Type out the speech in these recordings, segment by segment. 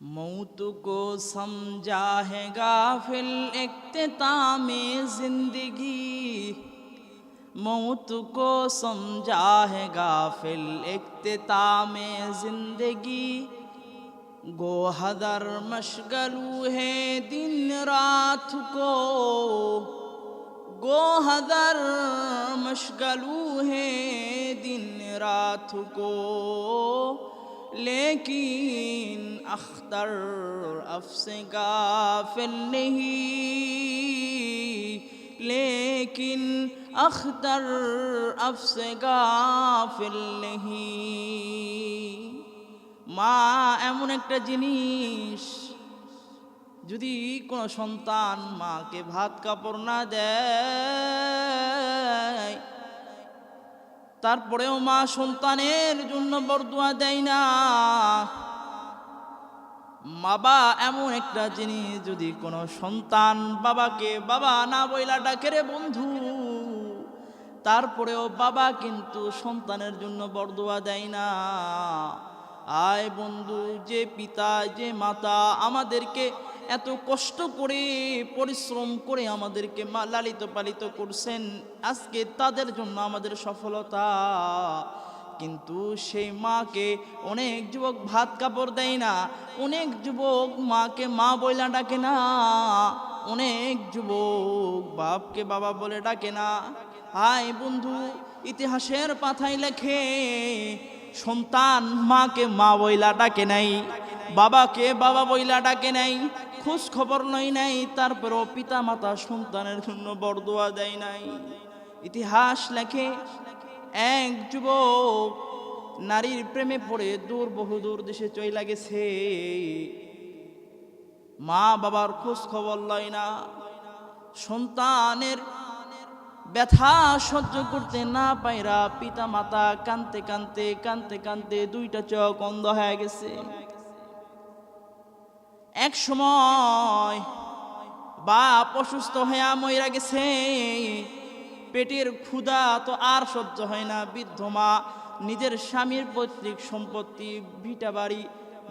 मौत को समझा है गाफिल इख्तिताम ज़िंदगी। मौत को समझा है गाफिल इख्तिताम ज़िंदगी। गो हदर मशगलू है दिन रात को। गो हदर मशगलू है दिन रात को। लेकिन أخطر আফসে في اللهي লেকিন أخطر আফসে في اللهي মা, এমন একটা জিনিস, যদি কোনো সন্তান মাকে ভাত কাপড় না দেয়, তারপরেও মা সন্তানের জন্য বরদুয়া দেয় না। বাবা এমন একটা জিনিস যদি কোনো সন্তান বাবাকে বাবা না বইলা ডাকে রে বন্ধু, তারপরেও বাবা কিন্তু সন্তানের জন্য বরদোয়া দেয় না। আয় বন্ধু, যে পিতা, যে মাতা আমাদেরকে এত কষ্ট করে, পরিশ্রম করে আমাদেরকে লালিত পালিত করছেন, আজকে তাদের জন্য আমাদের সফলতা। কিন্তু সেই মাকে অনেক যুবক ভাত কাপড় দেয় না, অনেক যুবক মাকে মা বইলা ডাকে না, অনেক যুবক বাপকে বাবা বলে ডাকে না। হাই বন্ধু, ইতিহাসের পাথায় লেখে, সন্তান মাকে মা বইলা ডাকে নাই, বাবাকে বাবা বইলা ডাকে নাই, খোঁজ খবর নই নাই, তারপরও পিতা মাতা সন্তানের জন্য বরদোয়া দেয় নাই। ইতিহাস লেখে এক যুবক নারীর প্রেমে পড়ে দূর, বহু দূর দেশে চইলা গেছে। মা বাবার খোঁজ খবর লয় না। সন্তানের ব্যথা সহ্য করতে না পাইরা পিতা মাতা কানতে কানতে কানতে কানতে দুইটা চোখ অন্ধ হয়ে গেছে। এক সময় বাপ অসুস্থ হয়ে মইরা গেছে। পেটের ক্ষুধা তো আর সহ্য হয় না, বৃদ্ধ মা নিজের স্বামীর পৈতৃক সম্পত্তি, ভিটা বাড়ি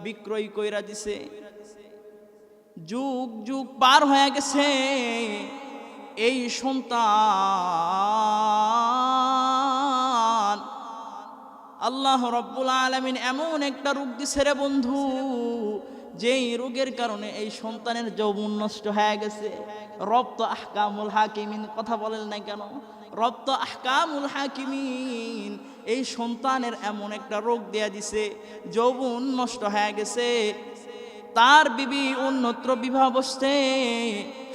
বিক্রয় কইরা দিছে। যুগ যুগ পার হয়ে গেছে, এই সন্তান। আল্লাহ রব্বুল আলমিন এমন একটা রোগ দিছে রে বন্ধু যেই রোগের কারণে এই সন্তানের যৌবন নষ্ট হয়ে গেছে। রপ্ত আহকামুল হাকিমিন, কথা বলেন না কেন? রপ্ত আহকামুল হাকিমিন, এই সন্তানের এমন একটা রোগ দেয়া দিছে, যৌবন নষ্ট হয়ে গেছে। তার বিবি অন্যত্র বিবাহ বসতে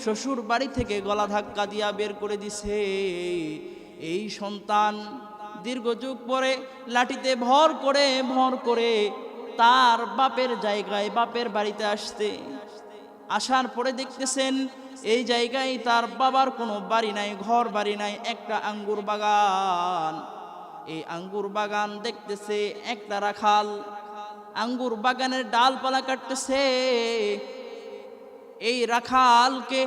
শ্বশুর বাড়ি থেকে গলা ধাক্কা দিয়া বের করে দিছে। এই সন্তান দীর্ঘ যুগ পরে লাঠিতে ভর করে ভর করে তার বাপের জায়গায় বাপের বাড়িতে আসতে। আসার পরে দেখতেছেন এই জায়গায় তার বাবার কোনো বাড়ি নাই, ঘর বাড়ি নাই, একটা আঙ্গুর বাগান। এই আঙ্গুর বাগান দেখতেছে একটা রাখাল। আঙ্গুর বাগানের ডালপালা কাটতেছে। এই রাখালকে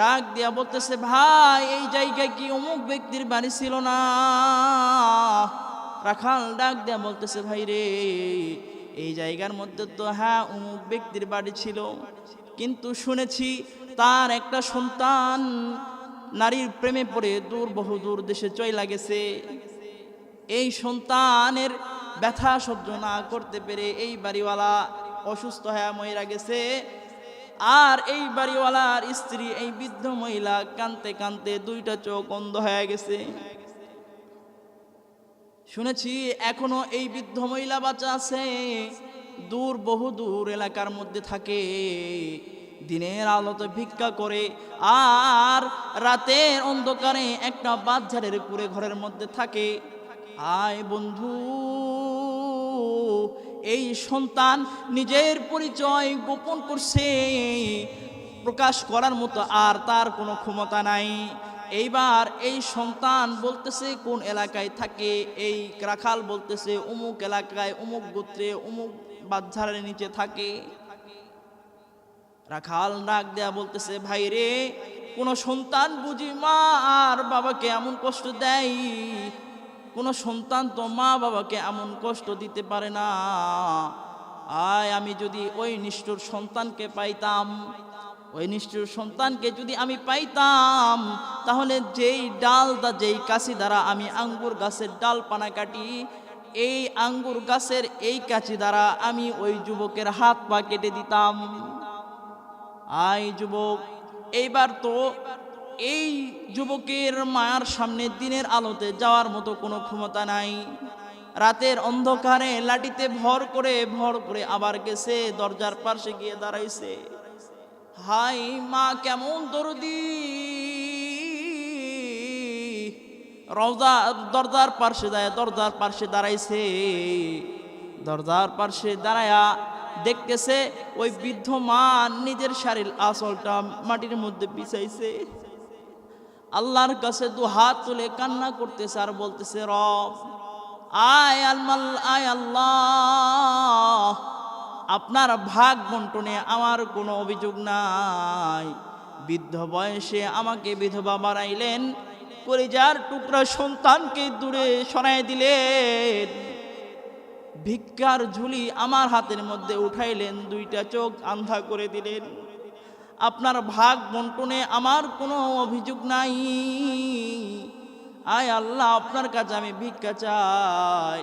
ডাক দিয়া বলতেছে, ভাই, এই জায়গায় কি অমুক ব্যক্তির বাড়ি ছিল না? রাখাল ডাক দিয়া বলতেছে, ভাই রে এই জায়গার মধ্যে তো হ্যাঁ অমুক ব্যক্তির বাড়ি ছিল। কিন্তু শুনেছি তার একটা সন্তান নারীর প্রেমে পড়ে দূর বহু দূর দেশে চইলা গেছে। এই সন্তানের ব্যথা সহ্য না করতে পেরে এই বাড়িওয়ালা অসুস্থ হয়ে মহিলা গেছে। আর এই বাড়িওয়ালার স্ত্রী, এই বৃদ্ধ মহিলা কানতে কানতে দুইটা চোখ অন্ধ হয়ে গেছে। শুনেছি এখনও এই বৃদ্ধ মহিলা বাচ্চা আছে। দূর, বহু দূর এলাকার মধ্যে থাকে। দিনের আলোতে ভিক্ষা করে আর রাতের অন্ধকারে একটা বাচ্চারের পুরে ঘরের মধ্যে থাকে। আয় বন্ধু, এই সন্তান নিজের পরিচয় গোপন করছে। প্রকাশ করার মতো আর তার কোনো ক্ষমতা নাই। এইবার এই সন্তান বলতেছে, কোন এলাকায় থাকে? এই রাখাল বলতেছে, অমুক এলাকায় অমুক গোত্রে, অমুক বাচ্চারের নিচে থাকে। রাখাল ডাক দেয়া বলতেছে, ভাই রে, কোনো সন্তান বুঝি মা আর বাবাকে এমন কষ্ট দেয়? কোনো সন্তান তো মা বাবাকে এমন কষ্ট দিতে পারে না। আয়, আমি যদি ওই নিষ্ঠুর সন্তানকে পাইতাম ওই নিষ্ঠুর সন্তানকে যদি আমি পাইতাম, তাহলে যেই ডাল দা যেই কাশি দ্বারা আমি আঙ্গুর গাছের ডাল পানা কাটি, এই আঙ্গুর গাছের এই কাছি দ্বারা আমি ওই যুবকের হাত পা কেটে দিতাম। আই যুবক, এইবার তো এই যুবকের মায়ার সামনে দিনের আলোতে যাওয়ার মতো কোনো ক্ষমতা নাই। রাতের অন্ধকারে লাঠিতে ভর করে ভর করে আবার গেছে, দরজার পাশে গিয়ে দাঁড়াইছে। হাই মা, কেমন দরদি? রওজা দরজার পার্শ্বে দাঁড়ায়, দরজার পার্শ্বে দাঁড়াইছে। দরজার পার্শ্বে দাঁড়ায়া দেখতেছে ওই বৃদ্ধ মা নিজের শারীর আসলটা মাটির মধ্যে বিছাইছে আল্লাহর কাছে দু হাত তুলে কান্না করতেছে আর বলতেছে, রব, আয় আলমাল, আয় আল্লাহ। আপনার ভাগ বন্টনে আমার কোনো অভিযোগ নাই। বৃদ্ধ বয়সে আমাকে বিধবা বানাইলেন, কলিজার টুকরা সন্তানকে দূরে সরাই দিলেন। ভিক্ষার ঝুলি আমার হাতের মধ্যে উঠাইলেন, দুইটা চোখ আন্ধা করে দিলেন। আপনার ভাগ বন্টনে আমার কোনো অভিযোগ নাই। আয় আল্লাহ, আপনার কাছে আমি ভিক্ষা চাই।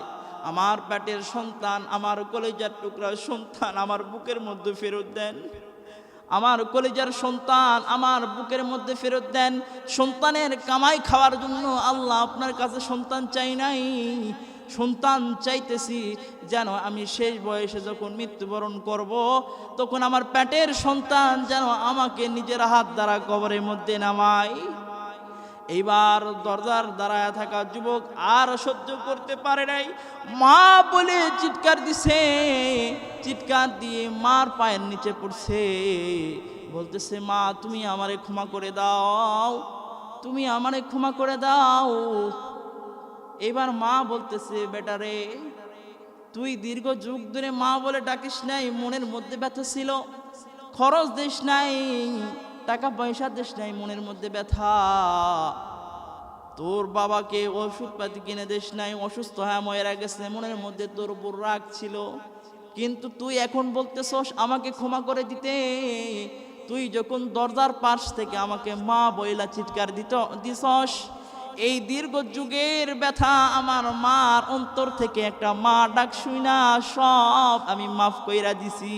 আমার পেটের সন্তান, আমার কলেজার টুকরা সন্তান আমার বুকের মধ্যে ফেরত দেন। আমার কলেজার সন্তান আমার বুকের মধ্যে ফেরত দেন। সন্তানের কামাই খাওয়ার জন্য আল্লাহ আপনার কাছে সন্তান চাই নাই। সন্তান চাইতেছি যেন আমি শেষ বয়সে যখন মৃত্যুবরণ করব, তখন আমার পেটের সন্তান যেন আমাকে নিজের হাত দ্বারা কবরের মধ্যে নামায়। এইবার দরজার দাঁড়ায় থাকা যুবক আর সহ্য করতে পারে নাই। মা বলে চিৎকার দিছে, চিৎকার দিয়ে মার পায়ের নিচে পড়ছে। বলতেছে, মা, তুমি আমারে ক্ষমা করে দাও, তুমি আমারে ক্ষমা করে দাও। এবার মা বলতেছে বেটারে তুই দীর্ঘ যুগ ধরে মা বলে ডাকিস নাই, মনের মধ্যে ব্যথা ছিল, খরচ দিস নাই টাকা পয়সা দিস নাই, মনের মধ্যে ব্যথা। তোর বাবাকে ওষুধপাতি কিনে দিস নাই, অসুস্থ হয়ে ময়েরা গেছে, মনের মধ্যে তোর উপর রাগ ছিল। কিন্তু তুই এখন বলতেছস, আমাকে ক্ষমা করে দিতে। তুই যখন দরজার পাশ থেকে আমাকে মা বইলা চিৎকার দিত, দিছস, এই দীর্ঘ যুগের ব্যথা আমার মার অন্তর থেকে একটা মা ডাক শুই না সব আমি মাফ কইরা দিছি।